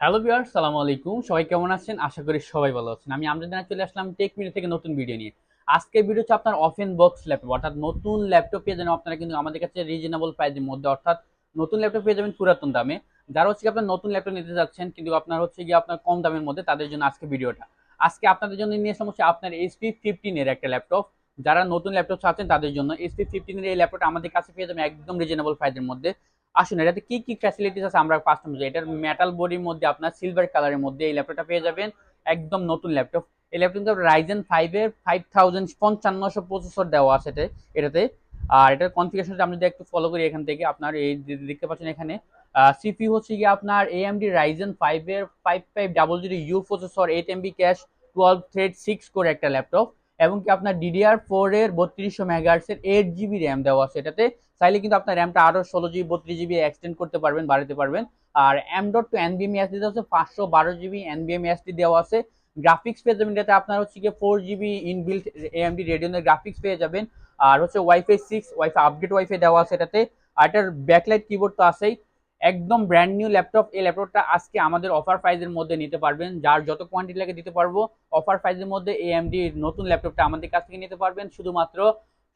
Hello বিয়ার সালাম আলাইকুম। সবাই কেমন আছেন? আশা করি সবাই ভালো আছেন। আমি আমজাদ জানা চলে আসলাম টেক মিডিয়া থেকে নতুন ভিডিও নিয়ে। আজকের ভিডিও হচ্ছে আপনার অফেন বক্স ল্যাপটপ অর্থাৎ নতুন ল্যাপটপ পেয়ে যাবেন আপনারা কিন্তু আমাদের কাছে রিজনেবল প্রাইসের মধ্যে, অর্থাৎ নতুন ল্যাপটপ পেয়ে যাবেন পুরাতন দামে। যারা হচ্ছে আপনার নতুন ল্যাপটপ নিতে যাচ্ছেন, কিন্তু আপনার হচ্ছে গিয়ে আপনার কম দামের মধ্যে, তাদের জন্য আজকে ভিডিওটা আজকে আপনাদের জন্য নিয়ে সমস্যা আপনার এসপি ফিফটিনের একটা ল্যাপটপ যারা নতুন ল্যাপটপ চাচ্ছেন, তাদের জন্য এসপি ফিফটিনের এই ল্যাপটপটা আমাদের কাছে পেয়ে যাবেন একদম রিজনেবল প্রাইসের মধ্যে। আসুন এটাতে কি কি ফ্যাসিলিটিস আছে আমরা ফার্স্ট এটার মেটাল বডির মধ্যে আপনার সিলভার কালারের মধ্যে এই ল্যাপটপটা পেয়ে যাবেন। একদম নতুন ল্যাপটপ এই ল্যাপটপ রাইজেন ফাইভের ফাইভ থাউজেন্ড পঞ্চান্নশো প্রসেসর দেওয়া আছে এটাতে। আর এটার কনফিগারেশনটা আমি যদি একটু ফলো করি এখান থেকে, আপনার এই দেখতে পাচ্ছেন এখানে সিপি হচ্ছে গিয়ে আপনার এএমডি রাইজেন ফাইভের five five double zero U processor eight MB cache twelve thread six করে একটা ল্যাপটপ এবং কি আপনার ডিডিআর ফোর এর বত্রিশশো মেগাহার্সের এইট জিবি র্যাম দেওয়া আছে। এটাতে চাইলে কিন্তু আপনার র্যামটা আরও ষোলো জিবি বত্রিশ জিবি এক্সটেন্ড করতে পারবেন, বাড়াতে পারবেন। আর এম ডট টু এনবিএম এসডি দেওয়া আছে, পাঁচশো বারো জিবি এনবিএম এসডি দেওয়া আছে। গ্রাফিক্স পেয়ে যাবেন এটাতে আপনার হচ্ছে গিয়ে ফোর জিবি ইনবিল্ট এএমডি রেডিওনের গ্রাফিক্স পেয়ে যাবেন। আর হচ্ছে WiFi six WiFi update WiFi দেওয়া আছে এটাতে। আর এটার ব্যাকলাইট কিবোর্ড তো আছেই। একদম ব্র্যান্ড নিউ ল্যাপটপ এই ল্যাপটপটা আজকে আমাদের অফার প্রাইজের মধ্যে নিতে পারবেন। যার যত কোয়ান্টিটি লাগে দিতে পারব অফার প্রাইজের মধ্যে এএমডি নতুন ল্যাপটপটা আমাদের কাছ থেকে নিতে পারবেন। শুধুমাত্র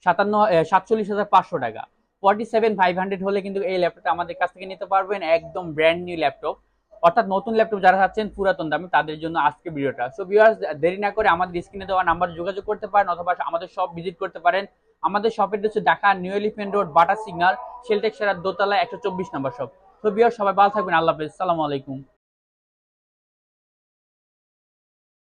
সাতান্ন সাতচল্লিশ হাজার পাঁচশো টাকা। ফর্টি সেভেন ফাইভ হান্ড্রেড হলে কিন্তু এই ল্যাপটপটা আমাদের কাছ থেকে নিতে পারবেন, একদম ব্র্যান্ড নিউ ল্যাপটপ অর্থাৎ নতুন ল্যাপটপ যারা চাচ্ছেন পুরাতন দামে, তাদের জন্য আজকে ভিডিওটা। সো ভিউয়ার্স দেরি না করে আমাদের স্ক্রিনে দেওয়া নাম্বার যোগাযোগ করতে পারেন, অথবা আমাদের শপ ভিজিট করতে পারেন। আমাদের শপের হচ্ছে Dhaka New Elephant Road Bata signal Celltech সেরার দোতলা একশো চব্বিশ নম্বর শপ তো বিয়ার সবাই ভালো থাকবেন আল্লাহ হাফেজ। সালামু আলাইকুম।